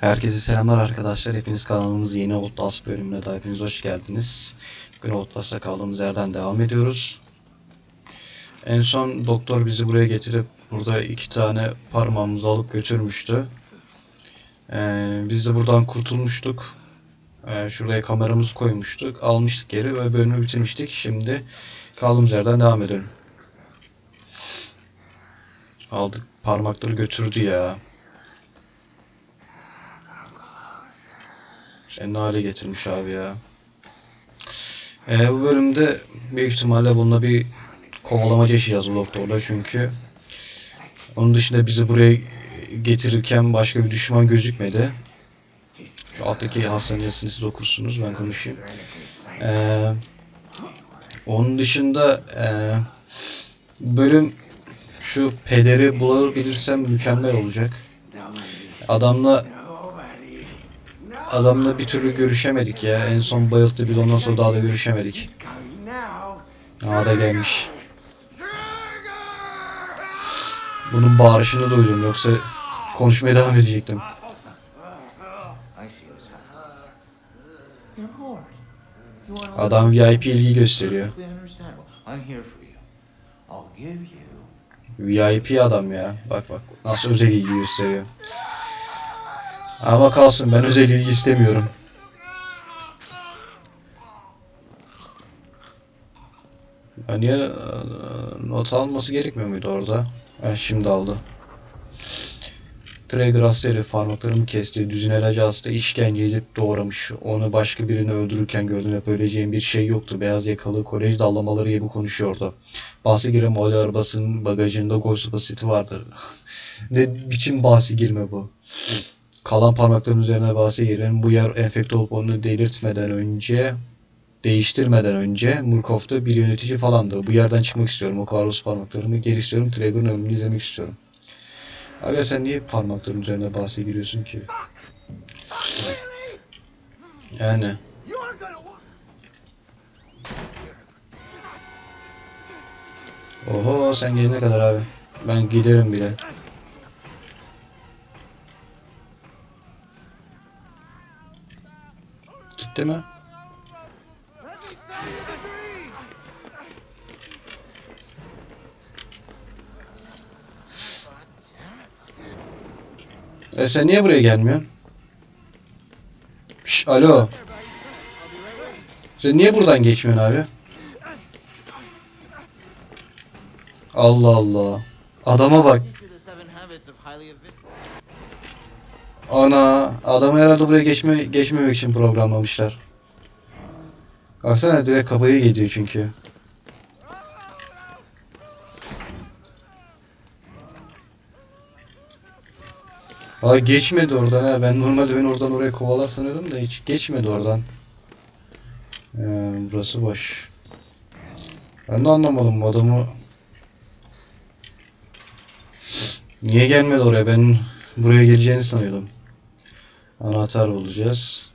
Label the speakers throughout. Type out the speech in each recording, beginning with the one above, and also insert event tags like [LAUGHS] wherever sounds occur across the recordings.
Speaker 1: Herkese selamlar arkadaşlar. Hepiniz kanalımız yeni Outlast bölümüne de hepiniz hoş geldiniz. Bugün Outlast'ta kaldığımız yerden devam ediyoruz. En son doktor bizi buraya getirip burada iki tane parmağımızı alıp götürmüştü. Ee, biz de buradan kurtulmuştuk. Ee, şuraya kameramızı koymuştuk. Almıştık geri ve bölümü bitirmiştik. Şimdi kaldığımız yerden devam edelim. Aldık parmakları götürdü ya. Sen ne hale getirmiş abi ya. Ee, bu bölümde büyük ihtimalle bununla bir kovalamaca yaşayacağız bu doktorla çünkü onun dışında bizi buraya getirirken başka bir düşman gözükmedi. Şu alttaki hastanın yazısını siz okursunuz ben konuşayım. Ee, onun dışında ee, bölüm şu pederi bulabilirsem mükemmel olacak. Adamla Adamla bir türlü görüşemedik ya. En son bayılttı biz ondan sonra daha da görüşemedik. Aa da gelmiş. Bunun bağırışını duydum yoksa konuşmaya devam edecektim. Adam VIP ilgi gösteriyor. VIP adam ya. Bak bak nasıl özel gösteriyor. Ama kalsın ben özel ilgi istemiyorum. Ya niye e, not alması gerekmiyor muydu orada? Ha, şimdi aldı. Traeger hastayla parmaklarımı kesti. Düzinelacı hasta işkence edip doğramış. Onu başka birini öldürürken gördüm. Yapabileceğim bir şey yoktu. Beyaz yakalı kolej dallamaları gibi konuşuyordu. Bahse giren mol arabasının bagajında Ghost basiti vardır. [LAUGHS] ne biçim bahsi girme bu? Kalan parmakların üzerine bahse giren bu yer enfekte olup onu delirtmeden önce değiştirmeden önce Murkoff'ta bir yönetici falandı. Bu yerden çıkmak istiyorum. O Carlos parmaklarımı geri istiyorum. Traeger'ın ölümünü izlemek istiyorum. Aga sen niye parmakların üzerine bahse giriyorsun ki? Yani. Oho sen gelene kadar abi. Ben giderim bile. Mi? E sen niye buraya gelmiyorsun? Şş, alo. Sen niye buradan geçmiyorsun abi? Allah Allah. Adama bak. Ana, adamı herhalde buraya geçme geçmemek için programlamışlar. Baksana direkt kafayı gidiyor çünkü. Aa geçmedi oradan ha. Ben normalde beni oradan oraya kovalar sanıyordum da hiç geçmedi oradan. Ee, burası boş. Ben de anlamadım bu adamı. Niye gelmedi oraya? Ben buraya geleceğini sanıyordum. Anahtar bulacağız.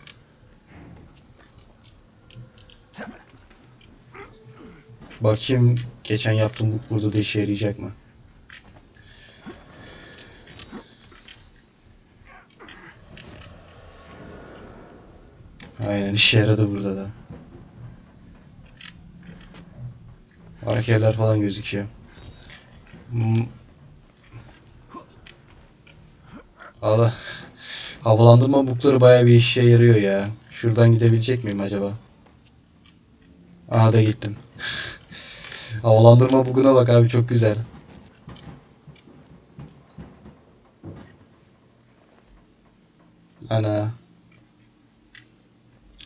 Speaker 1: Bakayım geçen yaptığım bu burada da işe yarayacak mı? Aynen işe yaradı burada da. Arkerler falan gözüküyor. Hmm. Allah. Havalandırma bukları bayağı bir işe yarıyor ya. Şuradan gidebilecek miyim acaba? Aha da gittim. [LAUGHS] Havalandırma buguna bak abi çok güzel. Ana.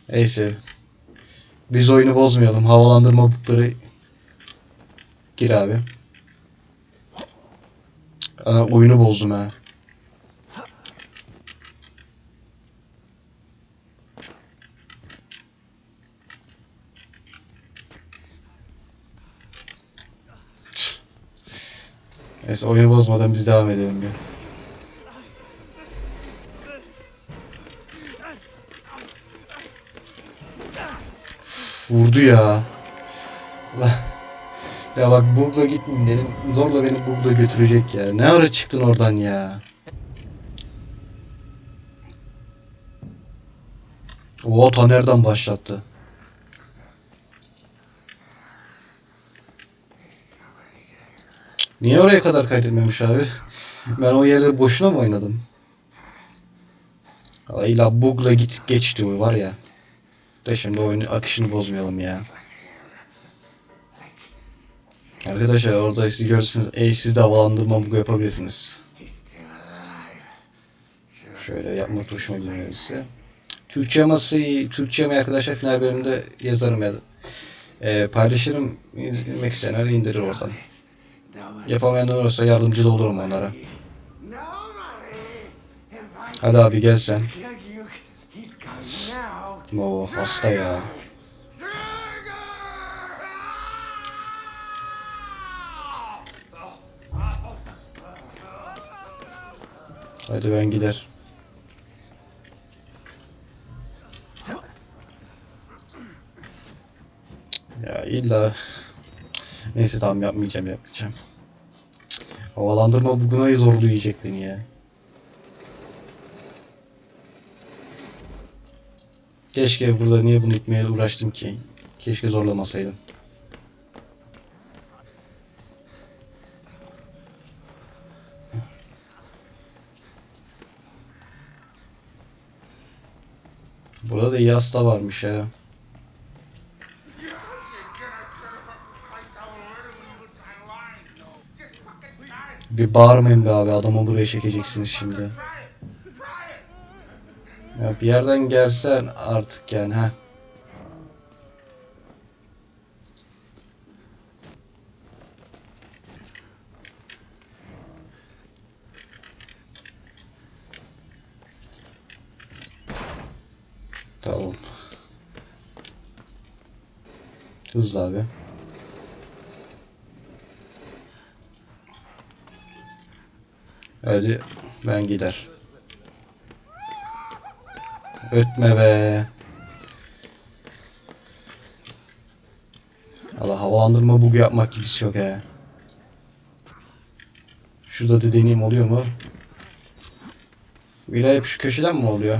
Speaker 1: Neyse. Biz oyunu bozmayalım. Havalandırma bukları gir abi. Ana oyunu bozdum ha. Neyse oyunu bozmadan biz devam edelim ya. Vurdu ya. Ya bak bugla gitmeyeyim dedim. Zorla beni bugla götürecek ya. Ne ara çıktın oradan ya? O ta başlattı? Niye oraya kadar kaydetmemiş abi? Ben o yerleri boşuna mı oynadım? İlla bug'la git geç diyor var ya. De şimdi oyunun akışını bozmayalım ya. Arkadaşlar orada siz görürsünüz. Ey siz de havalandırma bug yapabilirsiniz. Şöyle yapmak hoşuma gidiyor size. Türkçe yaması, Türkçe mi arkadaşlar final bölümünde yazarım ya da Ee, paylaşırım. İndirmek isteyenler indirir oradan. Yapamayanlar olursa yardımcı da olurum onlara. Hadi abi gel sen. Oo hasta ya. Hadi ben gider. Ya illa Neyse tamam yapmayacağım yapmayacağım. Havalandırma bugün zorlayacak beni ya. Keşke burada niye bunu itmeye uğraştım ki? Keşke zorlamasaydım. Burada da iyi hasta varmış ya. Bir bağırmayın be abi adamı buraya çekeceksiniz şimdi. Ya bir yerden gelsen artık yani ha. Tamam. Hızlı abi. Hadi ben gider. Ötme be. Allah havalandırma bug yapmak gibisi yok he. Şurada da deneyim oluyor mu? Villa hep şu köşeden mi oluyor?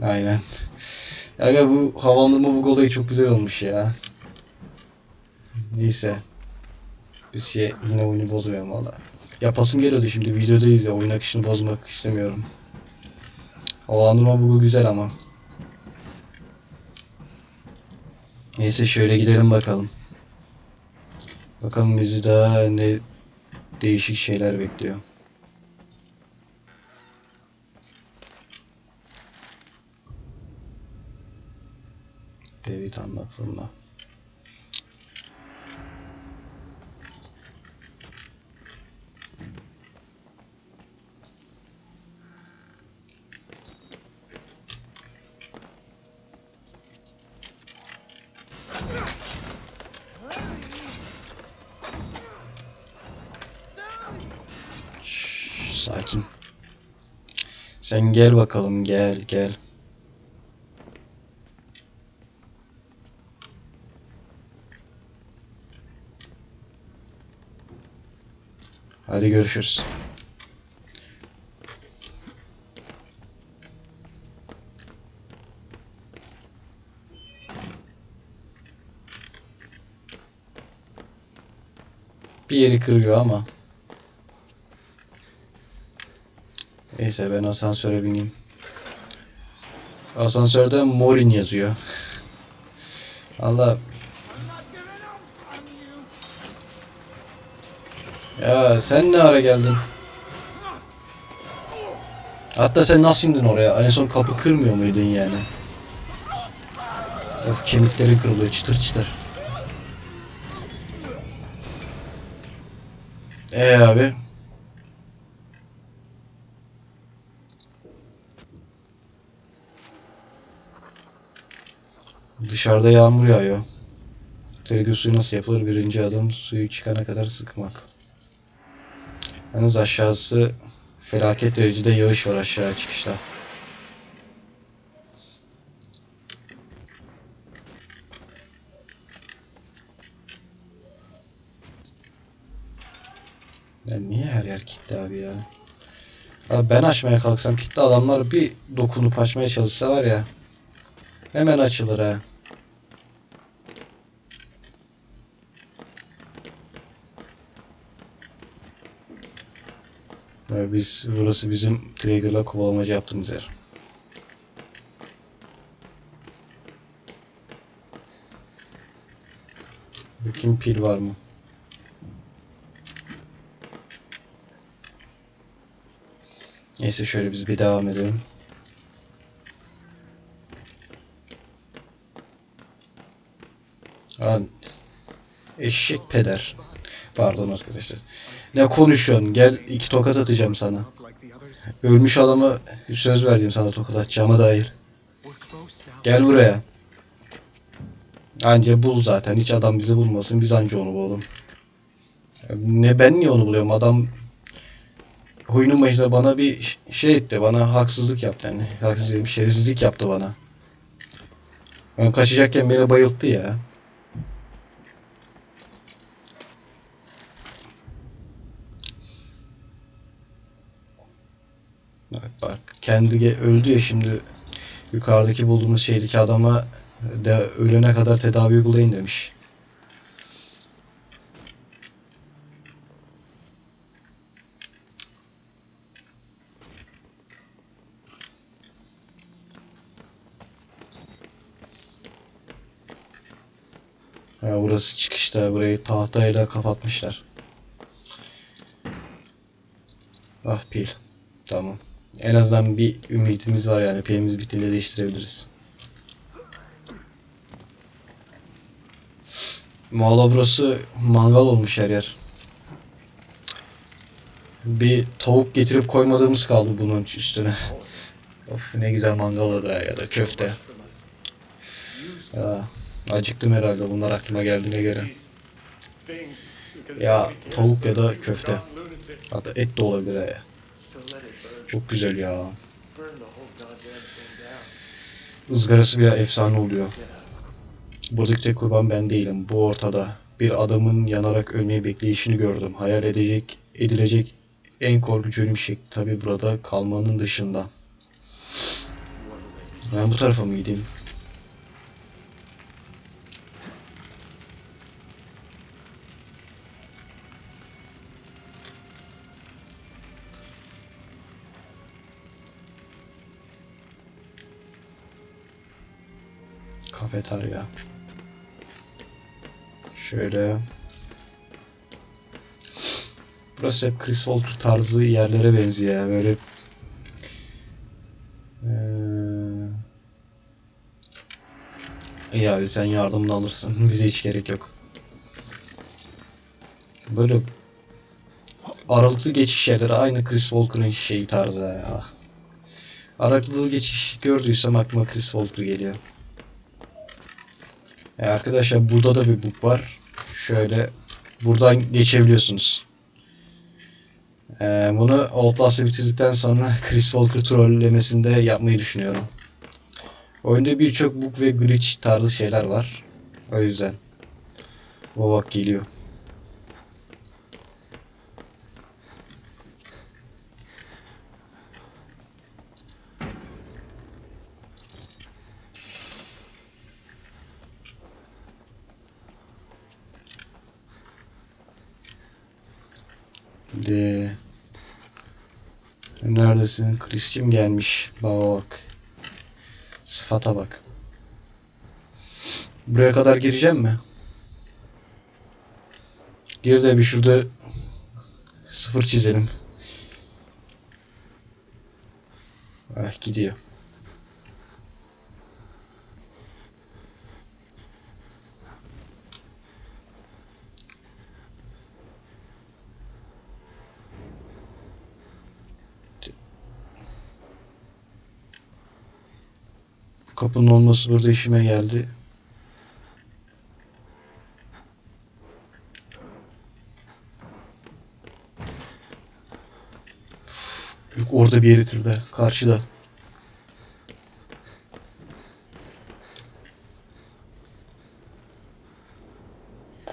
Speaker 1: Aynen. [LAUGHS] Aga bu havalandırma bug olayı çok güzel olmuş ya. Neyse. Biz şey yine oyunu bozuyorum valla. Yapasım geliyordu şimdi videodayız ya oyun akışını bozmak istemiyorum. Havalandırma bugu güzel ama. Neyse şöyle gidelim bakalım. Bakalım bizi daha ne değişik şeyler bekliyor. David anlat fırına. Gel bakalım gel gel. Hadi görüşürüz. Bir yeri kırıyor ama. Neyse ben asansöre bineyim. Asansörde Morin yazıyor. Allah. Ya sen ne ara geldin? Hatta sen nasıl indin oraya? En son kapı kırmıyor muydun yani? Of kemikleri kırılıyor çıtır çıtır. Ee abi. Dışarıda yağmur yağıyor. Tergü suyu nasıl yapılır? Birinci adım suyu çıkana kadar sıkmak. Yalnız aşağısı felaket derecede yağış var aşağı çıkışta. Ya niye her yer kilitli abi ya? Abi ben açmaya kalksam kilitli adamlar bir dokunup açmaya çalışsa var ya. Hemen açılır ha. Ve biz burası bizim Trigger'la kovalamaca yaptığımız yer. Bakayım pil var mı? Neyse şöyle biz bir devam edelim. Lan eşek peder. Pardon arkadaşlar. Ne konuşuyorsun? Gel iki tokat atacağım sana. Ölmüş adamı söz verdim sana tokat atacağıma dair. Gel buraya. Anca bul zaten. Hiç adam bizi bulmasın. Biz anca onu bulalım. Ne ben niye onu buluyorum? Adam oyunun başında bana bir şey etti. Bana haksızlık yaptı yani. Haksızlık, şerefsizlik yaptı bana. Ben kaçacakken beni bayılttı ya. Bak bak. Kendi öldü ya şimdi. Yukarıdaki bulduğumuz şeydeki adama de ölene kadar tedavi uygulayın demiş. Ha, burası çıkışta. Burayı tahtayla kapatmışlar. Ah pil. Tamam. En azından bir ümidimiz var yani. Pilimiz bittiğinde değiştirebiliriz. Valla burası mangal olmuş her yer. Bir tavuk getirip koymadığımız kaldı bunun üstüne. [LAUGHS] of ne güzel mangal olur ha ya da köfte. Ya, acıktım herhalde bunlar aklıma geldiğine göre. Ya tavuk ya da köfte. Hatta et de olabilir ya. Çok güzel ya. Izgarası bile efsane oluyor. Buradaki tek kurban ben değilim. Bu ortada. Bir adamın yanarak ölmeyi bekleyişini gördüm. Hayal edecek, edilecek en korkunç ölüm şekli tabi burada kalmanın dışında. Ben bu tarafa mı gideyim? Kafeterya. Şöyle. Burası hep Chris Walker tarzı yerlere benziyor ya. Böyle İyi abi sen yardımını alırsın. [LAUGHS] Bize hiç gerek yok. Böyle aralıklı geçiş yerleri aynı Chris Walker'ın şeyi tarzı ya. Aralıklı geçiş gördüysem aklıma Chris Walker geliyor. E arkadaşlar burada da bir bug var. Şöyle buradan geçebiliyorsunuz. E, bunu Outlast'ı bitirdikten sonra [LAUGHS] Chris Walker trollemesinde yapmayı düşünüyorum. Oyunda birçok bug ve glitch tarzı şeyler var. O yüzden. O bak geliyor. De. Neredesin? Chris'cim gelmiş. Bak. Sıfata bak. Buraya kadar gireceğim mi? Gir de bir şurada sıfır çizelim. Ah gidiyor. Kapının olması burada işime geldi. Yok orada bir yeri kırdı. Karşıda.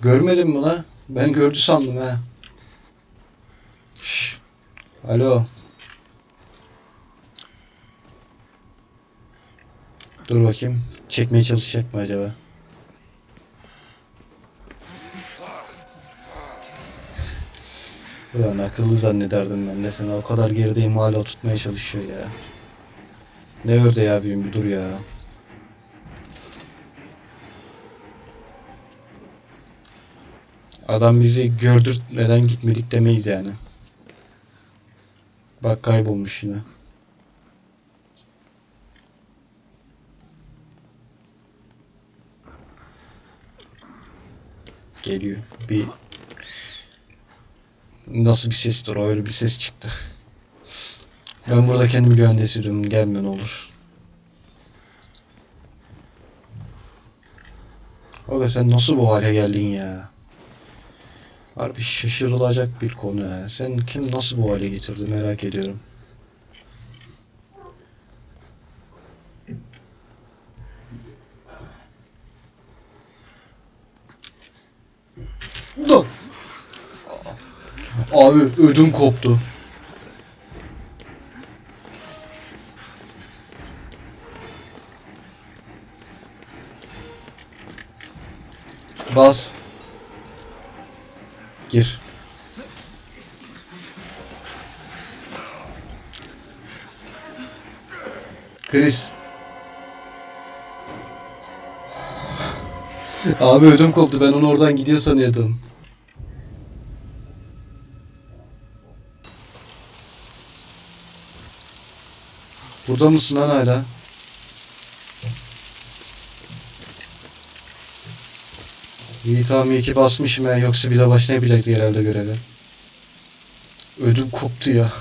Speaker 1: Görmedin mi lan? Ben gördü sandım ha. Şş. Alo. Dur bakayım. Çekmeye çalışacak mı acaba? Ulan akıllı zannederdim ben de seni. O kadar gerideyim hala tutmaya çalışıyor ya. Ne ördeği abim bir dur ya. Adam bizi gördürtmeden gitmedik demeyiz yani. Bak kaybolmuş yine. Geliyor. Bir nasıl bir sestir o öyle bir ses çıktı. Ben burada kendimi güvende hissediyorum. Gelme ne olur. Aga sen nasıl bu hale geldin ya? Harbi şaşırılacak bir konu ya. Sen kim nasıl bu hale getirdi merak ediyorum. Abi ödüm koptu. Bas. Gir. Chris. Abi ödüm koptu. Ben onu oradan gidiyor sanıyordum. Burada mısın lan hala? İyi tamam iyi ki basmışım ya yoksa bir de başlayabilecekti herhalde göreve. Ödüm koptu ya.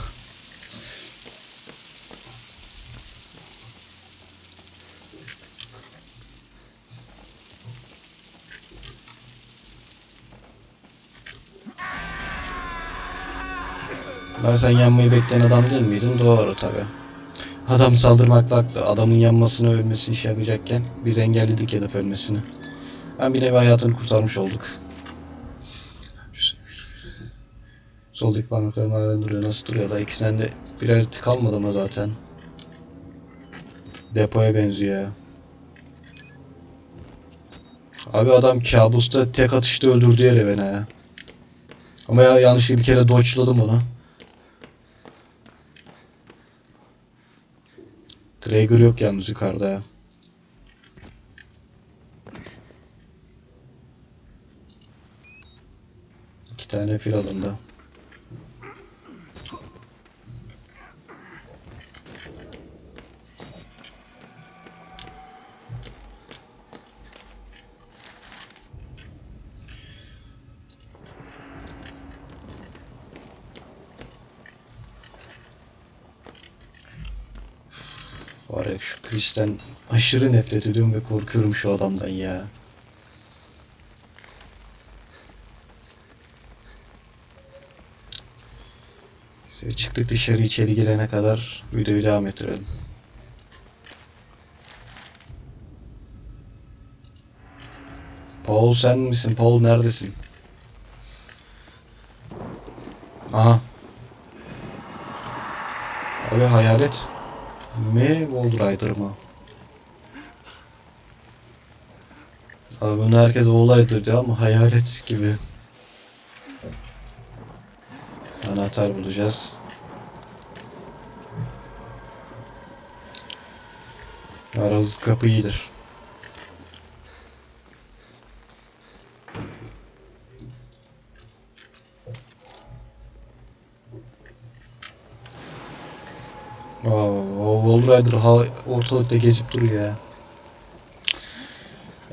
Speaker 1: Ben sen yanmayı bekleyen adam değil miydin? Doğru tabi. Adam saldırmakla haklı. Adamın yanmasını ölmesini şey yapacakken biz engelledik hedef ölmesini. Ben bir nevi hayatını kurtarmış olduk. Soldaki parmaklarım hala duruyor. Nasıl duruyor da ikisinden de birer tık almadı mı zaten? Depoya benziyor ya. Abi adam kabusta tek atışta öldürdü yere beni ya. Ama ya yanlışlıkla bir kere dodge'ladım onu. Trigger yok yalnız yukarıda ya. İki tane fil alındı. Var ya şu Chris'ten aşırı nefret ediyorum ve korkuyorum şu adamdan ya. Neyse, çıktık dışarı içeri girene kadar videoyu devam ettirelim. Paul sen misin? Paul neredesin? Aha. Abi hayalet. Mi Wall Rider mı? Abi bunu herkes Wall Rider diyor ama hayalet gibi. Anahtar bulacağız. Aralık kapı iyidir. Wall Rider ha ortalıkta gezip duruyor ya.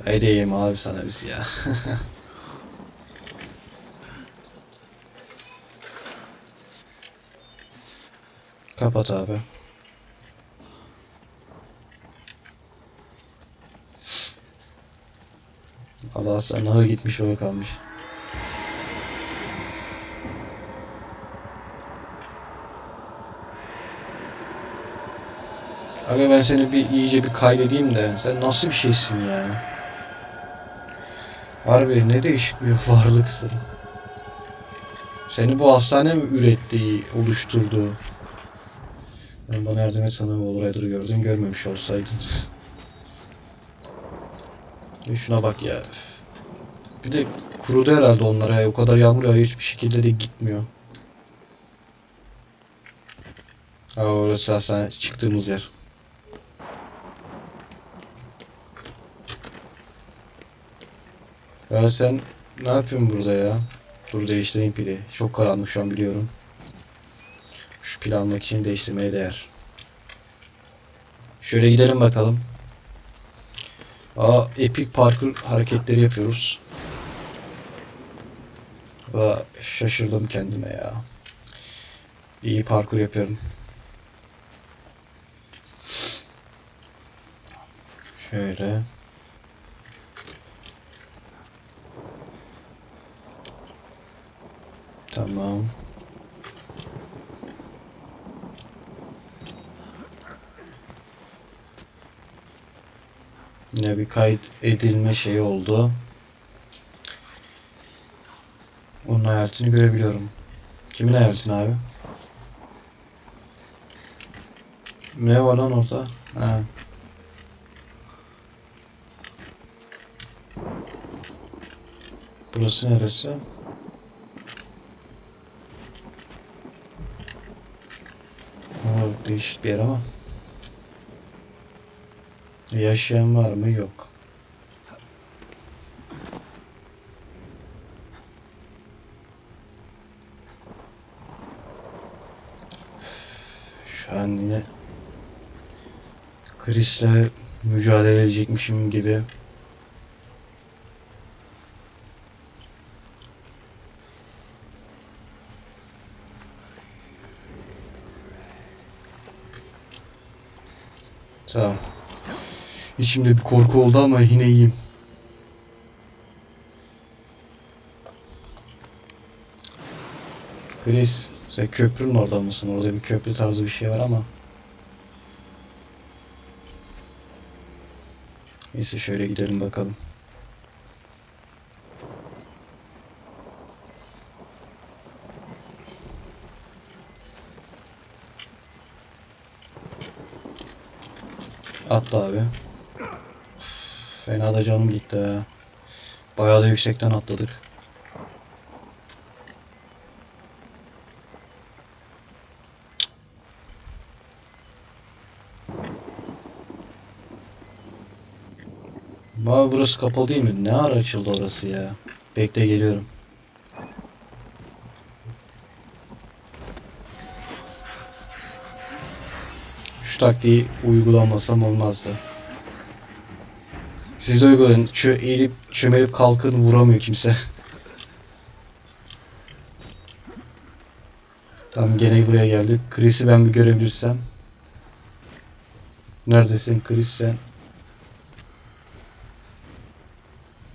Speaker 1: Ay diyeyim abi sana biz ya. [LAUGHS] Kapat abi. Allah sana gitmiş o kalmış. Aga ben seni bir iyice bir kaydedeyim de sen nasıl bir şeysin ya? Harbi ne değişik bir [LAUGHS] varlıksın. Seni bu hastane mi ürettiği, oluşturdu? Ben bana yardım et sana Wall Rider'ı gördün, görmemiş olsaydın. [LAUGHS] Ya şuna bak ya. Bir de kurudu herhalde onlara ya. O kadar yağmur yağıyor hiçbir şekilde de gitmiyor. Ha orası aslında çıktığımız yer. Ya sen ne yapıyorsun burada ya? Dur değiştireyim pili. Çok karanlık şu an biliyorum. Şu pil almak için değiştirmeye değer. Şöyle gidelim bakalım. Aa, epic parkur hareketleri yapıyoruz. Aa, şaşırdım kendime ya. İyi parkur yapıyorum. Şöyle. Tamam. Yine bir kayıt edilme şeyi oldu. Onun hayatını görebiliyorum. Kimin hayatını abi? Ne var lan orada? Ha. Burası neresi? O değişik bir yer ama. Yaşayan var mı? Yok. Şu an yine Chris'le mücadele edecekmişim gibi. Tamam. İçimde bir korku oldu ama yine iyiyim. Chris, sen köprünün orada mısın? Orada bir köprü tarzı bir şey var ama. Neyse şöyle gidelim bakalım. Atla abi. Fena da canım gitti ha. Bayağı da yüksekten atladık. Ama burası kapalı değil mi? Ne ara açıldı orası ya? Bekle geliyorum. Taktiği uygulamasam olmazdı. Siz uygulayın. Çö eğilip çömelip kalkın vuramıyor kimse. [LAUGHS] Tamam gene buraya geldik. Chris'i ben bir görebilirsem. Neredesin Chris sen?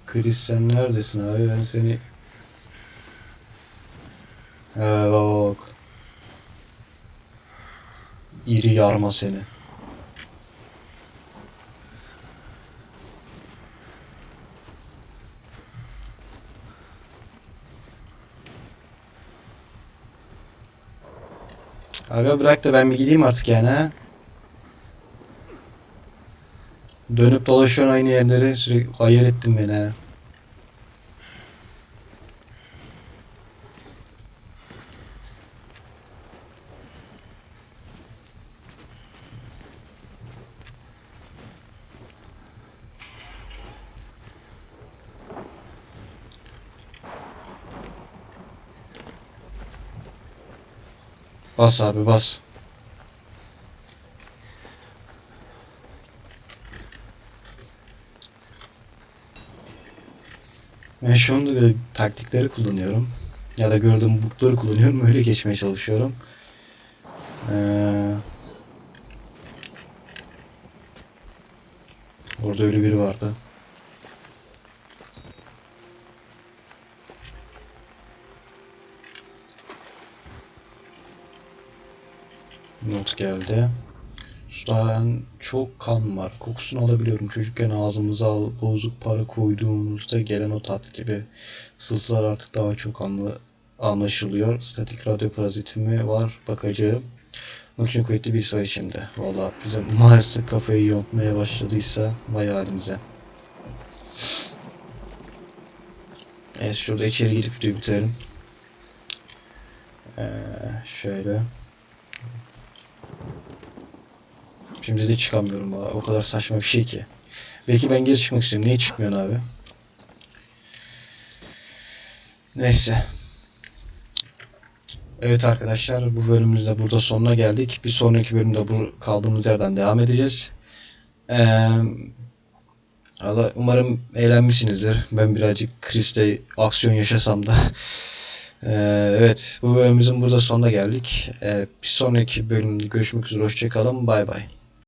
Speaker 1: Chris sen neredesin abi? Ben seni... Ha bak. İri yarma seni. Aga bırak da ben bir gideyim artık yani ha. Dönüp dolaşıyorsun aynı yerlere sürekli hayır ettin beni ha. Bas abi bas. Ben şu anda taktikleri kullanıyorum. Ya da gördüğüm bookları kullanıyorum. Öyle geçmeye çalışıyorum. Ee, orada öyle biri vardı. Not geldi. Sudan çok kan var. Kokusunu alabiliyorum. Çocukken ağzımıza al, bozuk para koyduğumuzda gelen o tat gibi. Sızılar artık daha çok anlı, anlaşılıyor. Statik radyo parazitimi var. Bakacağım. Bunun için kuvvetli bir sayı şimdi. Valla bize maalesef kafayı yontmaya başladıysa vay halimize. Evet şurada içeri girip videoyu bitirelim. Ee, şöyle. Şimdi de çıkamıyorum. ha, O kadar saçma bir şey ki. Belki ben geri çıkmak istiyorum. Niye çıkmıyorsun abi? Neyse. Evet arkadaşlar bu bölümümüzde burada sonuna geldik. Bir sonraki bölümde bu kaldığımız yerden devam edeceğiz. Ee, Allah, umarım eğlenmişsinizdir. Ben birazcık Chris'te aksiyon yaşasam da. Ee, evet bu bölümümüzün burada sonuna geldik. Ee, bir sonraki bölümde görüşmek üzere. Hoşçakalın. Bay bay.